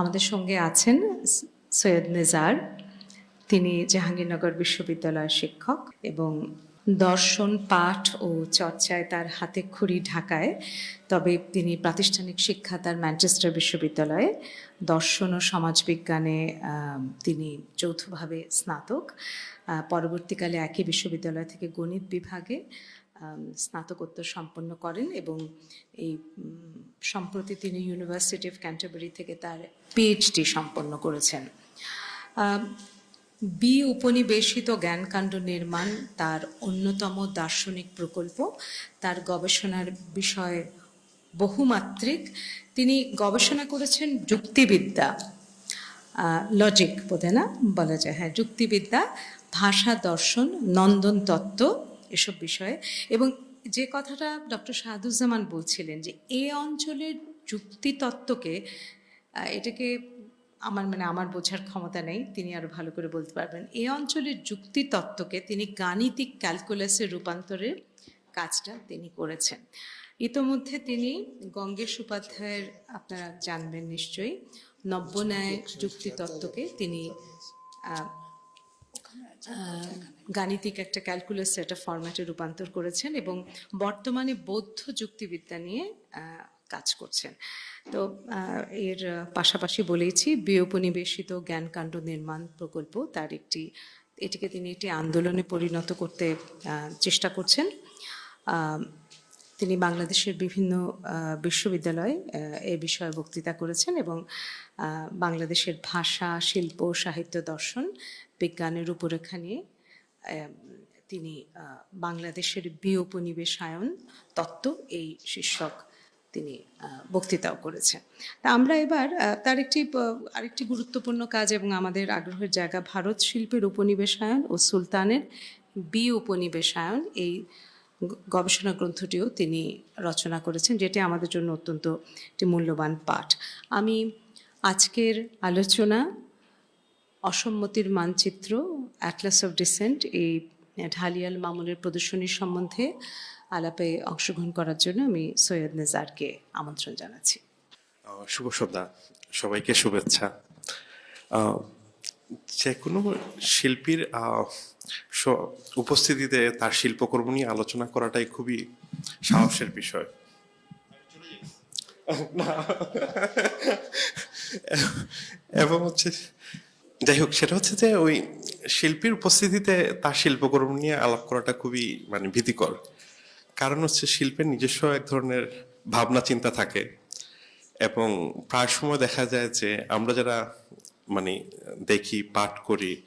আমাদের সঙ্গে আছেন সৈয়দ নেজার। তিনি জাহাঙ্গীরনগর বিশ্ববিদ্যালয়ের শিক্ষক এবং দর্শন, পাঠ ও চর্চায় তার হাতে খড়ি ঢাকায়। তবে তিনি প্রাতিষ্ঠানিক শিক্ষা তার ম্যানচেস্টার বিশ্ববিদ্যালয়ে। দর্শন ও সমাজবিজ্ঞানে তিনি যৌথভাবে স্নাতক। পরবর্তীকালে একই বিশ্ববিদ্যালয় থেকে গণিত বিভাগে। স্নাতকোত্তর সম্পন্ন করেন এবং এই সম্প্রতি তিনি ইউনিভার্সিটি অফ ক্যান্টারবারি থেকে তার পিএইচডি সম্পন্ন করেছেন। বি উপনিবেশিত জ্ঞানকাণ্ড নির্মাণ তার অন্যতম দার্শনিক প্রকল্প। তার গবেষণার বিষয় বহুমাত্রিক। তিনি গবেষণা করেছেন যুক্তিবিদ্যা লজিক বোধে না? বলা যায় হ্যাঁ যুক্তিবিদ্যা, ভাষা দর্শন, নন্দন তত্ত্ব এসব বিষয়ে। এবং যে কথাটা ডক্টর শাহাদুজ্জামান বলছিলেন যে এ অঞ্চলের যুক্তিতত্ত্বকে এটাকে আমার মানে আমার বোঝার ক্ষমতা নেই তিনি আরও ভালো করে বলতে পারবেন। এ অঞ্চলের যুক্তিতত্ত্বকে তিনি গাণিতিক ক্যালকুলাসের রূপান্তরের কাজটা তিনি করেছেন। ইতোমধ্যে তিনি গঙ্গেশ উপাধ্যায়ের আপনারা জানবেন নিশ্চয়ই নব্যন্যায় যুক্তিতত্ত্বকে তিনি গাণিতিক একটা ক্যালকুলাস একটা ফরম্যাটে রূপান্তর করেছেন এবং বর্তমানে বৌদ্ধ যুক্তিবিদ্যা নিয়ে কাজ করছেন। তো এর পাশাপাশি বলেইছি, বিয়োপনিবেশিত জ্ঞানকাণ্ড নির্মাণ প্রকল্প তার একটি, এটিকে তিনি একটি আন্দোলনে পরিণত করতে চেষ্টা করছেন। তিনি বাংলাদেশের বিভিন্ন বিশ্ববিদ্যালয়ে এ বিষয়ে বক্তৃতা করেছেন এবং বাংলাদেশের ভাষা, শিল্প, সাহিত্য দর্শন বিজ্ঞানের রূপরেখা নিয়ে তিনি বাংলাদেশের বিয়োপনিবেশায়ন তত্ত্ব এই শীর্ষক তিনি বক্তৃতাও করেছেন। তা আমরা এবার তার একটি আরেকটি গুরুত্বপূর্ণ কাজ এবং আমাদের আগ্রহের জায়গা ভারত শিল্পের উপনিবেশায়ন ও সুলতানের বি উপনিবেশায়ন এই গবেষণা গ্রন্থটিও তিনি রচনা করেছেন, যেটি আমাদের জন্য অত্যন্ত একটি মূল্যবান পাঠ। আমি আজকের আলোচনা অসম্মতির মানচিত্র অ্যাটলাস অফ ডিসেন্ট এই ঢালিয়াল মামুনের প্রদর্শনীর সম্বন্ধে আলাপে অংশগ্রহণ করার জন্য আমি সৈয়দ নেজারকে আমন্ত্রণ জানাচ্ছি। শুভ সন্ধ্যা। সবাইকে শুভেচ্ছা। যে কোনো শিল্পীর উপস্থিতিতে তার শিল্পকর্ম নিয়ে আলোচনা করাটাই খুবই সাহসের বিষয়। এবং হচ্ছে যাই হোক, সেটা হচ্ছে যে ওই শিল্পীর উপস্থিতিতে তার শিল্পকর্ম নিয়ে আলাপ করাটা খুবই মানে ভীতিকর। কারণ হচ্ছে শিল্পের নিজস্ব এক ধরনের ভাবনা, চিন্তা থাকে এবং প্রায় সময় দেখা যায় যে আমরা যারা মানে দেখি, পাঠ করি,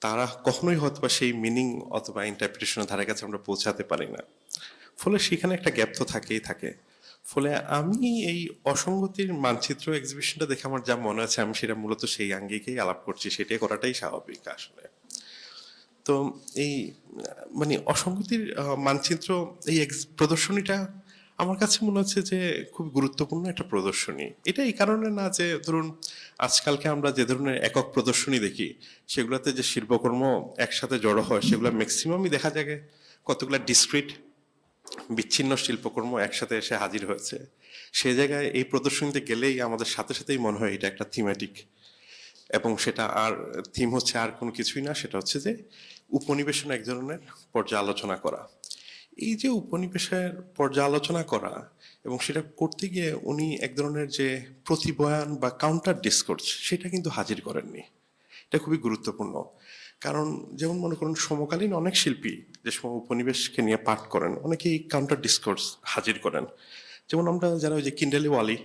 তারা কখনোই হয়তো বা সেই মিনিং অথবা ইন্টারপ্রিটেশনের ধারে কাছে আমরা পৌঁছাতে পারি না। ফলে সেখানে একটা গ্যাপ তো থাকেই থাকে। ফলে আমি এই অসঙ্গতির মানচিত্র এক্সিবিশনটা দেখে আমার যা মনে আছে, আমি সেটা মূলত সেই আঙ্গিকেই আলাপ করছি, সেটাই করাটাই স্বাভাবিক আসলে। তো এই মানে অসঙ্গতির মানচিত্র এই প্রদর্শনীটা আমার কাছে মনে হচ্ছে যে খুব গুরুত্বপূর্ণ একটা প্রদর্শনী। এটা এই কারণে না যে ধরুন, আজকালকে আমরা যে ধরনের একক প্রদর্শনী দেখি, সেগুলোতে যে শিল্পকর্ম একসাথে জড়ো হয়, সেগুলো ম্যাক্সিমামই দেখা যায় কতগুলো ডিসক্রিট বিচ্ছিন্ন শিল্পকর্ম একসাথে এসে হাজির হয়েছে। সে জায়গায় এই প্রদর্শনীতে গেলেই আমাদের সাথে সাথেই মনে হয় এটা একটা থিমেটিক এবং সেটা আর থিম হচ্ছে আর কোনো কিছুই না, সেটা হচ্ছে যে উপনিবেশন এক ধরনের পর্যালোচনা করা। এই যে উপনিবেশের পর্যালোচনা করা এবং সেটা করতে গিয়ে উনি এক ধরনের যে প্রতিবয়ান বা কাউন্টার ডিসকোর্স সেটা কিন্তু হাজির করেননি। এটা খুবই গুরুত্বপূর্ণ। কারণ যেমন মনে করুন, সমকালীন অনেক শিল্পী যে সময় উপনিবেশকে নিয়ে পাঠ করেন, অনেকেই কাউন্টার ডিসকোর্স হাজির করেন। যেমন আমরা যারা ওই যে কিন্ডেলি ওয়ালি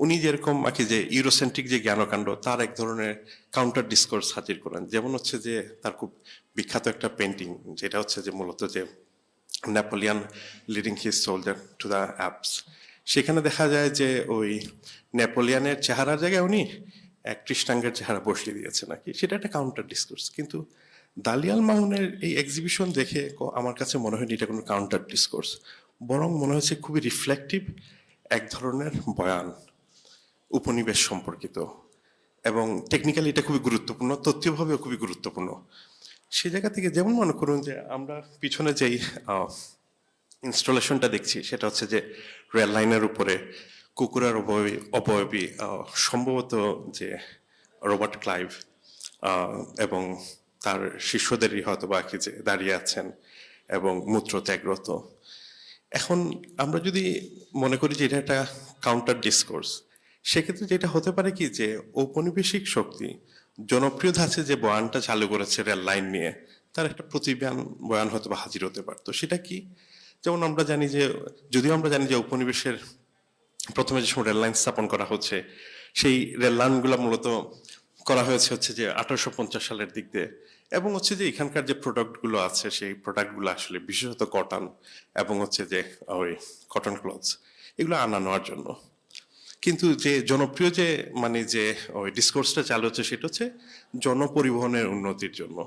উনি যেরকম আর কি যে ইউরোসেন্ট্রিক যে জ্ঞানকাণ্ড, তার এক ধরনের কাউন্টার ডিসকোর্স হাজির করেন। যেমন হচ্ছে যে তার খুব বিখ্যাত একটা পেন্টিং যেটা হচ্ছে যে মূলত যে Napoleon leading his soldier to the Alps সেখানে দেখা যায় যে ওই নেপোলিয়ানের চেহারার জায়গায় উনি এক কৃষ্ণাঙ্গের চেহারা বসিয়ে দিয়েছে নাকি, সেটা একটা কাউন্টার ডিসকোর্স কিন্তু দালিয়াল মাউনের এই এক্সিবিশন দেখে আমার কাছে মনে হয়নি এটা কোনো কাউন্টার ডিসকোর্স বরং মনে হয়েছে খুবই রিফ্লেকটিভ এক ধরনের বয়ান, উপনিবেশ সম্পর্কিত। এবং টেকনিক্যালি এটা খুবই গুরুত্বপূর্ণ, তথ্যভাবেও খুবই গুরুত্বপূর্ণ। সে জায়গা থেকে যেমন মনে করুন যে আমরা পিছনে যেই ইনস্টলেশনটা দেখছি, সেটা হচ্ছে যে রেল লাইনের উপরে কুকুরের অবয়বী অবয়বী সম্ভবত যে রবার্ট ক্লাইভ এবং তার শিষ্যদেরই হয়তো বাকি যে দাঁড়িয়ে আছেন এবং মূত্র ত্যাগরত। এখন আমরা যদি মনে করি যে এটা একটা কাউন্টার ডিসকোর্স সেক্ষেত্রে যেটা হতে পারে কি যে ঔপনিবেশিক শক্তি জনপ্রিয় ধাঁচে যে বয়ানটা চালু করেছে রেল লাইন নিয়ে, তার একটা প্রতিবেদন বয়ান হয়তো বা হাজির হতে পারতো। সেটা কি? যেমন আমরা জানি যে, যদিও আমরা জানি যে উপনিবেশের প্রথমে যে সময় রেল লাইন স্থাপন করা হচ্ছে, সেই রেল লাইনগুলো মূলত করা হয়েছে হচ্ছে যে আঠারোশো পঞ্চাশ সালের দিক দিয়ে। এবং হচ্ছে যে এখানকার যে প্রোডাক্টগুলো আছে, সেই প্রোডাক্টগুলো আসলে বিশেষত কটন এবং হচ্ছে যে ওই কটন ক্লথস, এগুলো আনা নেওয়ার জন্য। কিন্তু যে জনপ্রিয় যে মানে যে ওই ডিসকোর্সটা চালু হচ্ছে, সেটা হচ্ছে জনপরিবহনের উন্নতির জন্য।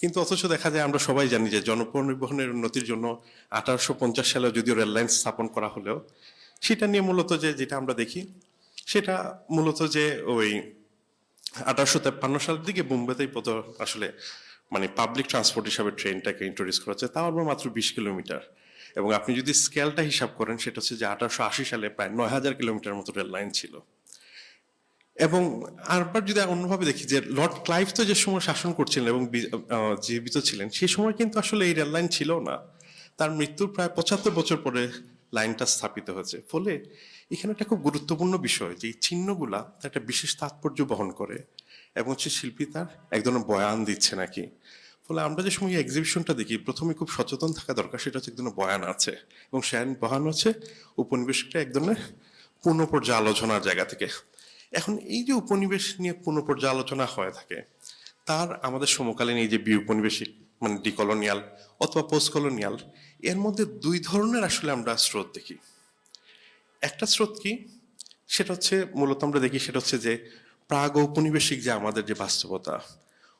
কিন্তু অথচ দেখা যায় আমরা সবাই জানি যে জনপরিবহনের উন্নতির জন্য আঠারোশো পঞ্চাশ সালে যদিও রেল লাইন স্থাপন করা হলেও সেটা নিয়ে মূলত যে যেটা আমরা দেখি, সেটা মূলত যে ওই আঠারোশো তেপ্পান্ন সালের দিকে বোম্বেতেই প্রথম আসলে মানে পাবলিক ট্রান্সপোর্ট হিসাবে ট্রেনটাকে ইন্ট্রোডিউস করা হচ্ছে। তাও আবার মাত্র বিশ কিলোমিটার। এবং আপনি যদি স্কেলটা হিসাব করেন, সেটা হচ্ছে যে আঠারোশো আশি সালে প্রায় নয় হাজার কিলোমিটার মতো রেল লাইন ছিল। এবং আরবার যদি অন্যভাবে দেখি যে লর্ড ক্লাইভ তো যে সময় শাসন করছিলেন এবং জীবিত ছিলেন সেই সময় কিন্তু আসলে এই রেল লাইন ছিল না। তার মৃত্যুর প্রায় পঁচাত্তর বছর পরে লাইনটা স্থাপিত হয়েছে। ফলে এখানে একটা খুব গুরুত্বপূর্ণ বিষয় যে এই চিহ্নগুলা তার একটা বিশেষ তাৎপর্য বহন করে এবং সে শিল্পী তার এক ধরনের বয়ান দিচ্ছে নাকি। ফলে আমরা যে সময় এক্সিবিশনটা দেখি, প্রথমে খুব সচেতন থাকা দরকার, সেটা হচ্ছে এক বয়ান আছে এবং সে বয়ান হচ্ছে উপনিবেশটা এক ধরনের পূর্ণ পর্যালোচনার জায়গা থেকে। এখন এই যে উপনিবেশ নিয়ে পূর্ণ পর্যালোচনা হয়ে থাকে, তার আমাদের সমকালীন এই যে বি উপনিবেশিক মানে ডিকলোনিয়াল অথবা পোস্ট কলোনিয়াল এর মধ্যে দুই ধরনের আসলে আমরা স্রোত দেখি। একটা স্রোত কি? সেটা হচ্ছে, মূলত আমরা দেখি সেটা হচ্ছে যে প্রাগ ঔপনিবেশিক যে আমাদের যে বাস্তবতা,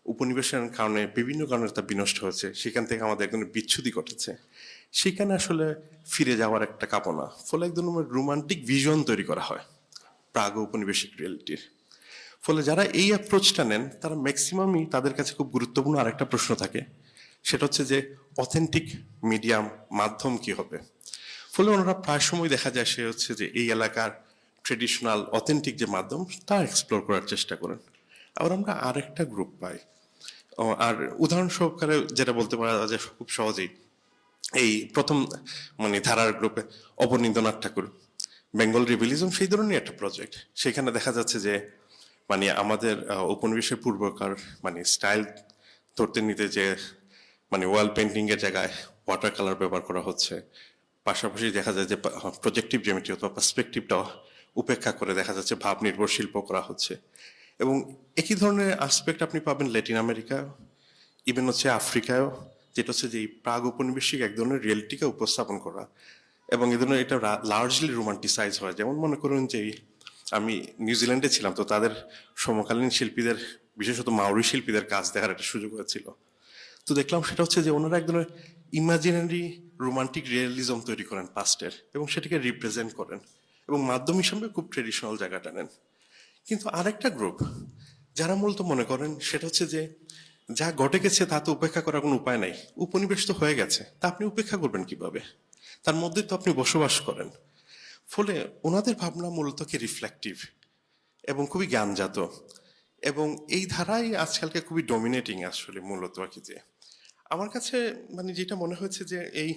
উপনিবেশের কারণে বিভিন্ন কারণে তা বিনষ্ট হয়েছে, সেখান থেকে আমাদের একদম বিচ্ছুতি ঘটেছে। সেখানে আসলে ফিরে যাওয়ার একটা কাপনা ফলে একদম রোমান্টিক ভিজন তৈরি করা হয় প্রাগ ঔপনিবেশিক রিয়েলিটির। ফলে যারা এই অ্যাপ্রোচটা নেন, তারা ম্যাক্সিমামই তাদের কাছে খুব গুরুত্বপূর্ণ আরেকটা প্রশ্ন থাকে সেটা হচ্ছে যে অথেন্টিক মিডিয়াম মাধ্যম কি হবে? ফলে ওনারা প্রায় সময় দেখা যায় সে হচ্ছে যে এই এলাকার ট্রেডিশনাল অথেন্টিক যে মাধ্যম, তা এক্সপ্লোর করার চেষ্টা করেন। আবার আমরা আরেকটা গ্রুপ পাই। আর উদাহরণ সহকারে যেটা বলতে পারা যায় খুব সহজেই, এই প্রথম মানে ধারার গ্রুপে অবনীন্দ্রনাথ ঠাকুর বেঙ্গল রিভিলিজম সেই ধরনের একটা প্রজেক্ট সেখানে দেখা যাচ্ছে যে মানে আমাদের উপনিবেশের পূর্বকার মানে স্টাইল ধরতে নিতে যে মানে ওয়াল পেন্টিং এর জায়গায় ওয়াটার কালার ব্যবহার করা হচ্ছে। পাশাপাশি দেখা যায় যে প্রজেক্টিভ জেমেট্রি অথবা পার্সপেক্টিভটা উপেক্ষা করে দেখা যাচ্ছে ভাব নির্ভর শিল্প করা হচ্ছে। এবং একই ধরনের আসপেক্ট আপনি পাবেন ল্যাটিন আমেরিকা ইভেন হচ্ছে আফ্রিকায়ও যেটা হচ্ছে যে এই প্রাগ উপনিবেশিক এক ধরনের রিয়েলিটিকে উপস্থাপন করা। এবং এই ধরনের এটা লার্জলি রোমান্টিসাইজ হয়। যেমন মনে করুন যে, আমি নিউজিল্যান্ডে ছিলাম, তো তাদের সমকালীন শিল্পীদের, বিশেষত মাউরি শিল্পীদের কাজ দেখার একটা সুযোগ হয়েছিল। তো দেখলাম সেটা হচ্ছে যে ওনারা এক ধরনের ইমাজিনারি রোমান্টিক রিয়েলিজম তৈরি করেন পাস্টের এবং সেটাকে রিপ্রেজেন্ট করেন এবং মাধ্যম হিসাবে খুব ট্রেডিশনাল জায়গাটা নেন। কিন্তু আরেকটা গ্রুপ যারা মূলত মনে করেন সেটা হচ্ছে যে যা ঘটে গেছে তা তো উপেক্ষা করার কোনো উপায় নাই। উপনিবেশ তো হয়ে গেছে, তা আপনি উপেক্ষা করবেন কীভাবে? তার মধ্যে তো আপনি বসবাস করেন। ফলে ওনাদের ভাবনা মূলত কি রিফ্লেকটিভ এবং খুবই জ্ঞানজাত এবং এই ধারাই আজকালকে খুবই ডমিনেটিং আসলে মূলত আর কি যে আমার কাছে মানে যেটা মনে হয়েছে যে এই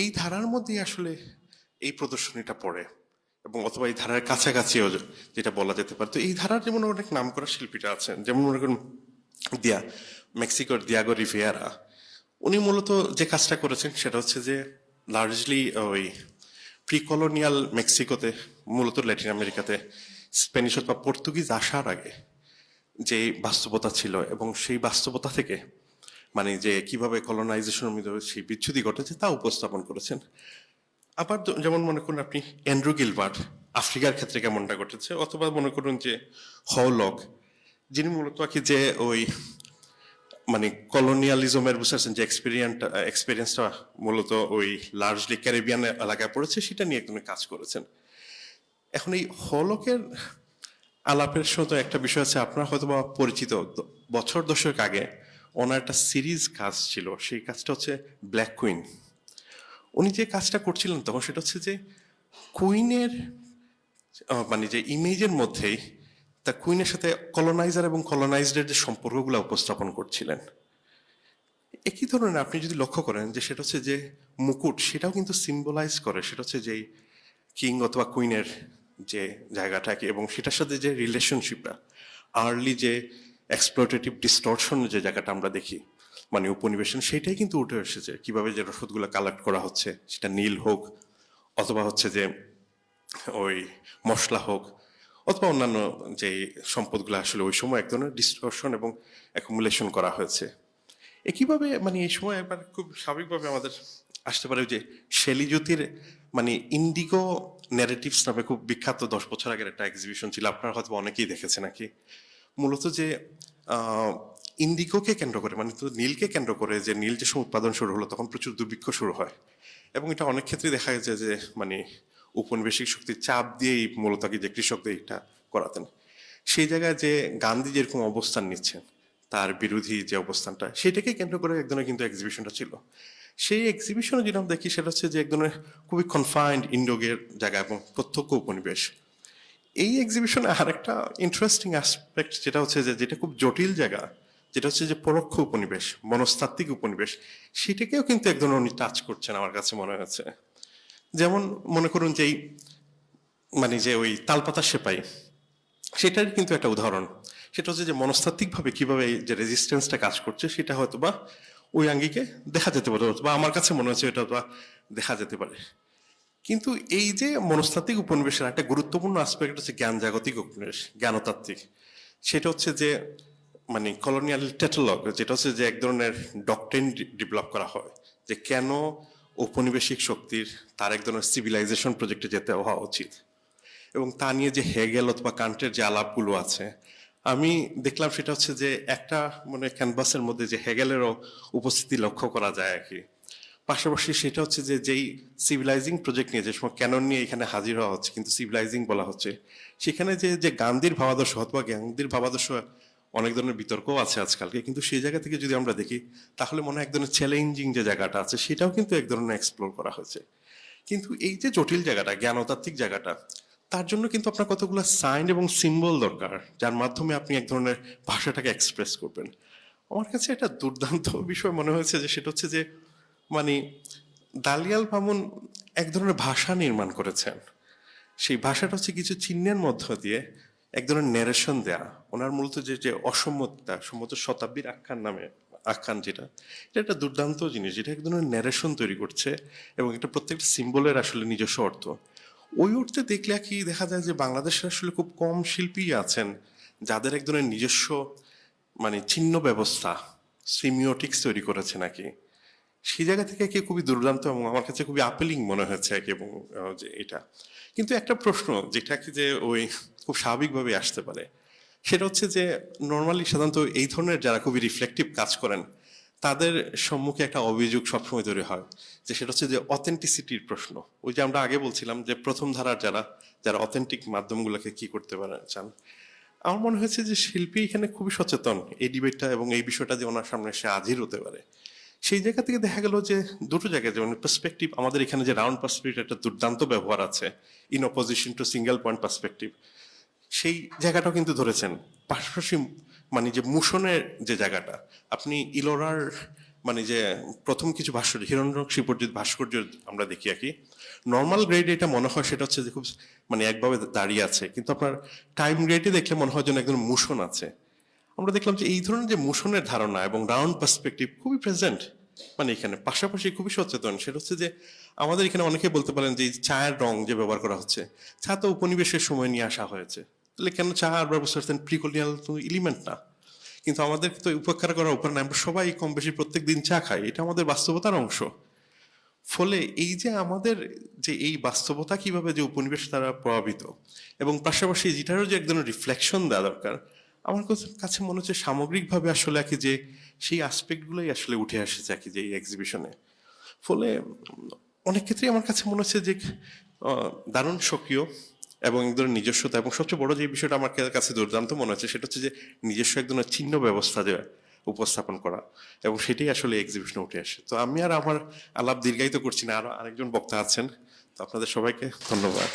এই ধারার মধ্যেই আসলে এই প্রদর্শনীটা পড়ে এবং অথবা এই ধারার কাছাকাছিও যেটা বলা যেতে পারে। তো এই ধারার যেমন অনেক নাম করা শিল্পীরা আছেন, যেমন মনে করুন দিয়া, মেক্সিকোর দিয়াগো রিভিয়ারা, উনি মূলত যে কাজটা করেছেন সেটা হচ্ছে যে লার্জলি ওই প্রিকলোনিয়াল মেক্সিকোতে, মূলত ল্যাটিন আমেরিকাতে, স্প্যানিশ অথবা পর্তুগিজ আসার আগে যে বাস্তবতা ছিল এবং সেই বাস্তবতা থেকে মানে যে কীভাবে কলোনাইজেশনের মধ্যে সেই বিচ্ছুতি ঘটেছে, তা উপস্থাপন করেছেন। আবার যেমন মনে করুন আপনি অ্যান্ড্রু গিলবার্ট আফ্রিকার ক্ষেত্রে কেমনটা ঘটেছে, অথবা মনে করুন যে হলক যিনি মূলত আর কি যে ওই মানে কলোনিয়ালিজমের বুঝতে যে এক্সপিরিয়েন্ট এক্সপিরিয়েন্সটা মূলত ওই লার্জলি ক্যারিবিয়ান এলাকায় পড়েছে, সেটা নিয়ে একদম কাজ করেছেন। এখন এই হলকের আলাপের সাথে একটা বিষয় আছে, আপনার হয়তো বা পরিচিত বছর দশক আগে ওনার একটা সিরিজ কাজ ছিল, সেই কাজটা হচ্ছে ব্ল্যাক কুইন উনি যে কাজটা করছিলেন তখন সেটা হচ্ছে যে কুইনের মানে যে ইমেজের মধ্যেই তা কুইনের সাথে কলোনাইজার এবং কলোনাইজডের যে সম্পর্কগুলো উপস্থাপন করছিলেন। একই ধরনের আপনি যদি লক্ষ্য করেন যে সেটা হচ্ছে যে মুকুট, সেটাও কিন্তু সিম্বলাইজ করে, সেটা হচ্ছে যে কিং অথবা কুইনের যে জায়গাটাকে এবং সেটার সাথে যে রিলেশনশিপটা আর্লি যে এক্সপ্লোটেটিভ ডিস্টর্শন যে জায়গাটা আমরা দেখি মানে উপনিবেশন সেটাই কিন্তু উঠে এসেছে। কীভাবে যে রসদগুলো কালেক্ট করা হচ্ছে, সেটা নীল হোক, অথবা হচ্ছে যে ওই মশলা হোক, অথবা অন্যান্য যে সম্পদগুলো আসলে ওই সময় এক ধরনের ডিস্টর্শন এবং অ্যাকুমুলেশন করা হয়েছে। একইভাবে মানে এই সময় একবার খুব স্বাভাবিকভাবে আমাদের আসতে পারে যে শেলিজ্যোতির মানে ইন্ডিগো ন্যারেটিভস নামে খুব বিখ্যাত দশ বছর আগের একটা এক্সিবিশন ছিল। আপনারা হয়তো অনেকেই দেখেছে নাকি মূলত যে আহ, ইন্ডিগোকে কেন্দ্র করে মানে নীলকে কেন্দ্র করে যে নীল যে উৎপাদন শুরু হলো তখন প্রচুর দুর্ভিক্ষ শুরু হয়। এবং এটা অনেক ক্ষেত্রে দেখা গেছে যে মানে উপনিবেশিক শক্তির চাপ দিয়েই মূলত যে কৃষকদের এটা করাতেন। সেই জায়গায় যে গান্ধী যেরকম অবস্থান নিচ্ছেন তার বিরোধী যে অবস্থানটা সেটাকে কেন্দ্র করে এক ধরনের কিন্তু এক্সিবিশনটা ছিল। সেই এক্সিবিশনে যেটা আমরা দেখি সেটা হচ্ছে যে এক খুবই কনফাইন্ড ইন্ডোগের জায়গা এবং প্রত্যক্ষ উপনিবেশ। এই এক্সিবিশনে আরেকটা ইন্টারেস্টিং অ্যাসপেক্ট যেটা হচ্ছে যে, যেটা খুব জটিল জায়গা, যেটা হচ্ছে যে পরোক্ষ উপনিবেশ, মনস্তাত্ত্বিক উপনিবেশ, সেটাকেও কিন্তু এক ধরনের উনি টাচ করছেন আমার কাছে মনে হয়েছে। যেমন মনে করুন যে মানে যে ওই তালপাতা সেপাই, সেটার কিন্তু একটা উদাহরণ। সেটা হচ্ছে যে মনস্তাত্ত্বিকভাবে কীভাবে যে রেজিস্ট্যান্সটা কাজ করছে, সেটা হয়তো বা ওই আঙ্গিকে দেখা যেতে পারে বা আমার কাছে মনে হচ্ছে এটা বা দেখা যেতে পারে। কিন্তু এই যে মনস্তাত্ত্বিক উপনিবেশের একটা গুরুত্বপূর্ণ আসপেক্ট হচ্ছে জ্ঞান, জাগতিক উপনিবেশ, জ্ঞানতাত্ত্বিক। সেটা হচ্ছে যে মানে কলোনিয়াল টেটলগ যেটা হচ্ছে যে এক ধরনের ডকট্রেন ডেভেলপ করা হয় যে কেন ঔপনিবেশিক শক্তির, তার এক ধরনের সিভিলাইজেশন প্রজেক্টে যেতে হওয়া উচিত। এবং তা নিয়ে যে হেগেল অথবা কান্টের যে আলাপগুলো আছে, আমি দেখলাম সেটা হচ্ছে যে একটা মানে ক্যানভাসের মধ্যে যে হেগেলেরও উপস্থিতি লক্ষ্য করা যায় আর কি। পাশাপাশি সেটা হচ্ছে যে যেই সিভিলাইজিং প্রজেক্ট নিয়ে যে সময় ক্যানন নিয়ে এখানে হাজির হওয়া হচ্ছে, কিন্তু সিভিলাইজিং বলা হচ্ছে, সেখানে যে যে গান্ধীর ভাবাদর্শ অথবা গান্ধীর ভাবাদর্শ অনেক ধরনের বিতর্কও আছে আজকালকে, কিন্তু সেই জায়গা থেকে যদি আমরা দেখি, তাহলে মনে হয় এক ধরনের চ্যালেঞ্জিং যে জায়গাটা আছে, সেটাও কিন্তু এক ধরনের এক্সপ্লোর করা হয়েছে। কিন্তু এই যে জটিল জায়গাটা, জ্ঞানতাত্ত্বিক জায়গাটা, তার জন্য কিন্তু আপনার কতগুলো সাইন এবং সিম্বল দরকার, যার মাধ্যমে আপনি এক ধরনের ভাষাটাকে এক্সপ্রেস করবেন। আমার কাছে একটা দুর্দান্ত বিষয় মনে হয়েছে যে, সেটা হচ্ছে যে মানে দালিয়াল মামুন এক ধরনের ভাষা নির্মাণ করেছেন। সেই ভাষাটা হচ্ছে কিছু চিহ্নের মধ্য দিয়ে এক ধরনের ন্যারেশন দেয়া। ওনার মূলত যে যে অসম্মতটা, সম্মত শতাব্দীর আখ্যান নামে, আখ্যান যেটা, এটা একটা দুর্দান্ত জিনিস, যেটা এক ধরনের ন্যারেশন তৈরি করছে এবং এটা প্রত্যেকটা সিম্বলের আসলে নিজস্ব অর্থ। ওই অর্থে দেখলে কি দেখা যায় যে বাংলাদেশে আসলে খুব কম শিল্পী আছেন যাদের এক ধরনের নিজস্ব মানে চিহ্ন ব্যবস্থা সিমিওটিক্স তৈরি করেছে নাকি সেই জায়গা থেকে কি খুবই দুর্দান্ত এবং আমার কাছে খুবই আপেলিং মনে হয়েছে আর কি এবং যে এটা। কিন্তু একটা প্রশ্ন যেটা কি যে ওই খুব স্বাভাবিকভাবে আসতে পারে, সেটা হচ্ছে যে নর্মালি সাধারণত এই ধরনের যারা খুবই রিফ্লেকটিভ কাজ করেন, তাদের সম্মুখে একটা অভিযোগ সবসময় তৈরি হয় যে সেটা হচ্ছে যে অথেন্টিসিটির প্রশ্ন। ওই যে আমরা আগে বলছিলাম যে প্রথম ধারার যারা যারা অথেন্টিক মাধ্যমগুলোকে কি করতে পারে, চান। আমার মনে হয়েছে যে শিল্পী এখানে খুবই সচেতন এই ডিবেটটা এবং এই বিষয়টা যে ওনার সামনে এসে হাজির হতে পারে। সেই জায়গা থেকে দেখা গেল যে দুটো জায়গায় যেমন পার্সপেক্টিভ আমাদের এখানে যে রাউন্ড পার্সপেক্টিভ একটা দুর্দান্ত ব্যবহার আছে in opposition to single point perspective সেই জায়গাটাও কিন্তু ধরেছেন। পাশাপাশি মানে যে মুশনের যে জায়গাটা, আপনি ইলোরার মানে যে প্রথম কিছু ভাস্কর্য হিরণ্যকশি পর্যন্ত ভাস্কর্য আমরা দেখি আর কি নর্মাল গ্রেডে এটা মনে হয় সেটা হচ্ছে যে খুব মানে একভাবে দাঁড়িয়ে আছে। কিন্তু আপনার টাইম গ্রেডে দেখলে মনে হয় যেন একদম মুশন আছে। আমরা দেখলাম যে এই ধরনের যে মোশনের ধারণা এবং রাউন্ড পার্সপেক্টিভ খুবই প্রেজেন্ট মানে এখানে পাশাপাশি খুবই সচেতন। সেটা হচ্ছে যে আমাদের এখানে অনেকে বলতে পারেন যে চায়ের রং যে ব্যবহার করা হচ্ছে, চা তো উপনিবেশের সময় নিয়ে আসা হয়েছে। তাহলে কেন চা আর ব্যবস্থা করছেন প্রিকোলিয়াল তো এলিমেন্ট না। কিন্তু আমাদের তো উপেক্ষা করার উপর না, আমরা সবাই কম বেশি প্রত্যেক দিন চা খাই, এটা আমাদের বাস্তবতার অংশ। ফলে এই যে আমাদের যে এই বাস্তবতা কীভাবে যে উপনিবেশ দ্বারা প্রভাবিত, এবং পাশাপাশি যেটারও যে এক ধরনের রিফ্লেকশন দেওয়া দরকার আমার কাছে- মনে হচ্ছে সামগ্রিকভাবে আসলে আর কি যে সেই আসপেক্টগুলোই আসলে উঠে আসছে আর কি যে এই এক্সিবিশনে ফলে অনেক ক্ষেত্রেই আমার কাছে মনে হচ্ছে যে দারুণ সক্রিয় এবং এক ধরনের নিজস্বতা এবং সবচেয়ে বড় যে বিষয়টা আমার কাছে দুর্দান্ত মনে হচ্ছে সেটা হচ্ছে যে নিজস্ব এক ধরনের চিহ্ন ব্যবস্থা দেওয়া উপস্থাপন করা এবং সেটাই আসলে এক্সিবিশনে উঠে আসে। তো আমি আর আমার আলাপ দীর্ঘায়িত করছি না। আরও আরেকজন বক্তা আছেন, তো আপনাদের সবাইকে ধন্যবাদ।